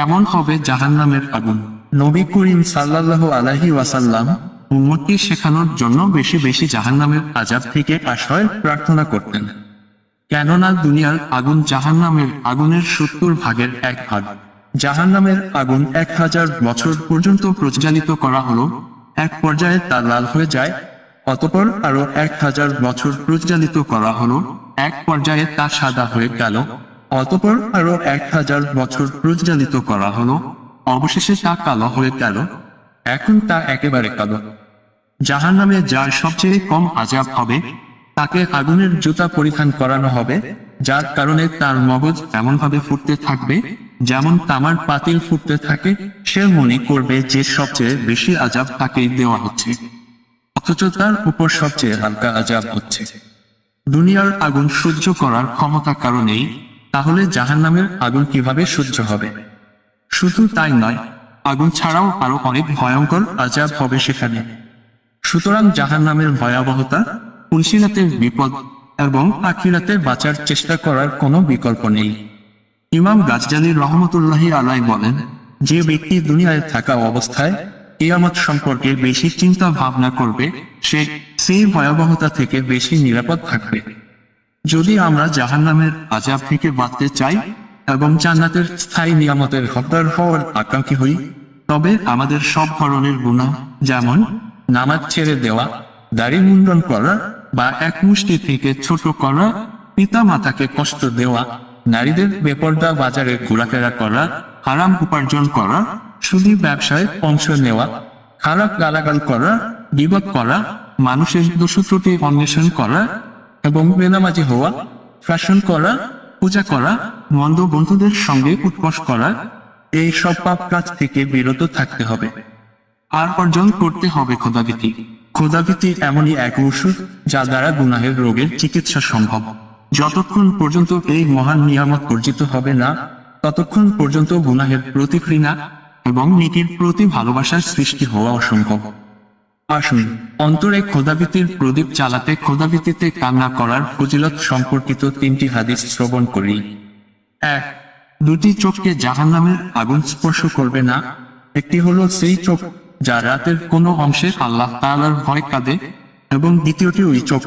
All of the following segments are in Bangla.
তেমন হবে জাহান্নামের আগুন? নবী করিম সাল্লাল্লাহু আলাইহি ওয়াসাল্লাম উম্মতকে শেখানোর জন্য বেশি বেশি জাহান্নামের আজাব থেকে আশ্রয় প্রার্থনা করতেন। কেননা দুনিয়ার আগুন জাহান্নামের আগুনের সত্তর ভাগের এক ভাগ। জাহান্নামের আগুন এক হাজার বছর পর্যন্ত প্রজ্বালিত করা হলো এক পর্যায়ে তা লাল হয়ে যায় অতপর আরও এক হাজার বছর প্রজ্বালিত করা হলো এক পর্যায়ে তা সাদা হয়ে গেল অতপর আরও এক হাজার বছর প্রজ্বালিত করা হলো। অবশেষে তা কালো হয়ে গেল। এখন তা একেবারে কালো। জাহান নামে যার সবচেয়ে কম আজাব হবে, তাকে আগুনের জুতা পরিধান করানো হবে, যার কারণে তার মগজ এমন ভাবে ফুটতে থাকবে, যেমন তামার পাতিল ফুটতে থাকে। সে মনে করবে যে সবচেয়ে বেশি আজাব তাকে দেওয়া হচ্ছে। অথচ তার উপর সবচেয়ে হালকা আজাব হচ্ছে। দুনিয়ার আগুন সহ্য করার ক্ষমতা কারণেই তাহলে জাহান্নামের আগুন কীভাবে সহ্য হবে? শুধু তাই নয়, আগুন ছাড়াও আরও অনেক ভয়ঙ্কর আজাব হবে সেখানে। সুতরাং জাহান নামের ভয়াবহতা পুলসিরাতের বিপদ এবং আখিরাতে বাঁচার চেষ্টা করার কোনো বিকল্প নেই। ইমাম গাজজালি রহমতুল্লাহি আলাই বলেন, যে ব্যক্তি দুনিয়ায় থাকা অবস্থায় কিয়ামত সম্পর্কে বেশি চিন্তা ভাবনা করবে, সে সেই ভয়াবহতা থেকে বেশি নিরাপদ থাকবে। যদি আমরা জাহান্নামের আজাব থেকে বাঁচতে চাই এবং জান্নাতের স্থায়ী নিয়ামতের হকদার হওয়ার আকাঙ্ক্ষী হই, তবে আমাদের সব ধরনের গুণা যেমন নামাজ ছেড়ে দেওয়া, দাড়ি মুন্ডন করা বা এক মুষ্টি থেকে ছোট করা পিতা মাতাকে কষ্ট দেওয়া, নারীদের বেপর্দা বাজারে ঘোরাফেরা করা, হারাম উপার্জন করা শুধু ব্যবসায় অংশ নেওয়া, খারাপ গালাগাল করা, বিবাদ করা, মানুষের দোষত্রুটি অন্বেষণ করা এবং বেনামাজি হওয়া, ফ্যাশন করা, পূজা করা মন্দ বন্ধুদের সঙ্গে উৎকর্ষ করা, এই সব পাপ কাজ থেকে বিরত থাকতে হবে। আর অর্জন করতে হবে খোদাভীতি খোদাভীতি এমনই এক ওষুধ যা দ্বারা গুনাহের রোগের চিকিৎসা সম্ভব। যতক্ষণ পর্যন্ত এই মহান নিয়ামত অর্জিত হবে না, ততক্ষণ পর্যন্ত গুনাহের প্রতি ঘৃণা এবং নীতির প্রতি ভালোবাসার সৃষ্টি হওয়া অসম্ভব। আসুন, অন্তরে খোদাভীতির প্রদীপ চালাতে খোদাভীতিতে কান্না করার ফজিলত সম্পর্কিত তিনটি হাদিস শ্রবণ করি। এক, দুটি চোখকে জাহান্নামের আগুন স্পর্শ করবে না। একটি হলো সেই চোখ যা রাতের কোনো অংশে আল্লাহ তাআলার ভয় কাঁদে এবং দ্বিতীয়টি ওই চোখ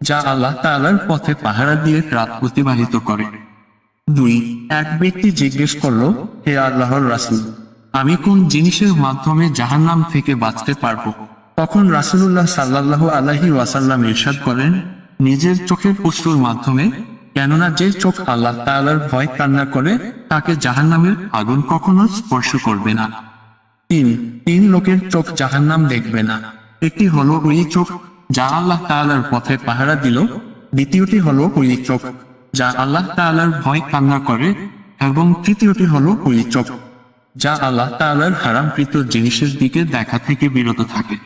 যা আল্লাহ তাআলার পথে পাহারা দিয়ে রাত অতিবাহিত করে। দুই, এক ব্যক্তি জিজ্ঞেস করল, হে আল্লাহর রাসূল, আমি কোন জিনিসের মাধ্যমে জাহান্নাম থেকে বাঁচতে পারব? তখন রাসূলুল্লাহ সাল্লাল্লাহু আলাইহি ওয়াসাল্লাম ইরশাদ করেন, নিজের চোখের পশুর মাধ্যমে, কেননা যে চোখ আল্লাহ তাআলার ভয় কান্না করে, তাকে জাহান্নামের আগুন কখনো স্পর্শ করবে না। তিন তিন লোকের চোখ জাহান্নাম দেখবে না। একটি হলো ওই চোখ যা আল্লাহ তাআলার পথে পাহারা দিল, দ্বিতীয়টি হলো ওই চোখ যা আল্লাহ তাআলার ভয় কান্না করে, এবং তৃতীয়টি হলো ওই চোখ যা আল্লাহ তাআলার হারামকৃত জিনিসের দিকে দেখা থেকে বিরত থাকে।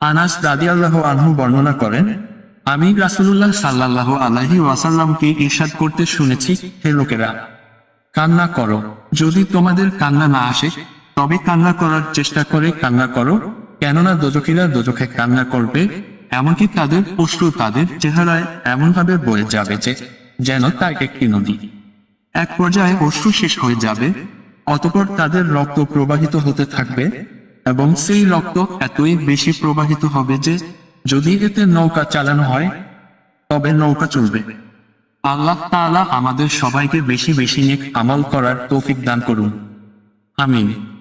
আনাস রাদিয়াল্লাহু আনহু বর্ণনা করেন, আমি রাসূলুল্লাহ সাল্লাল্লাহু আলাইহি ওয়াসাল্লামকে ইরশাদ করতে শুনেছি, হে লোকেরা, কান্না করো। যদি তোমাদের কান্না না আসে, তবে কান্না করার চেষ্টা করে কান্না করো। কেননা দোজখীরা দোজখে কান্না করবে, এমনকি তাদের অশ্রু তাদের চেহারায় এমনভাবে বয়ে যাবে যে, যেন তা একটি নদী এক পর্যায়ে অশ্রু শেষ হয়ে যাবে, অতপর তাদের রক্ত প্রবাহিত হতে থাকবে এবং সেই রক্ত এতই বেশি প্রবাহিত হবে যে, যদি এতে নৌকা চালানো হয়, তবে নৌকা চলবে। আল্লাহ তাআলা আমাদের সবাইকে বেশি বেশি নিয়ে আমল করার তৌফিক দান করুন। আমিন।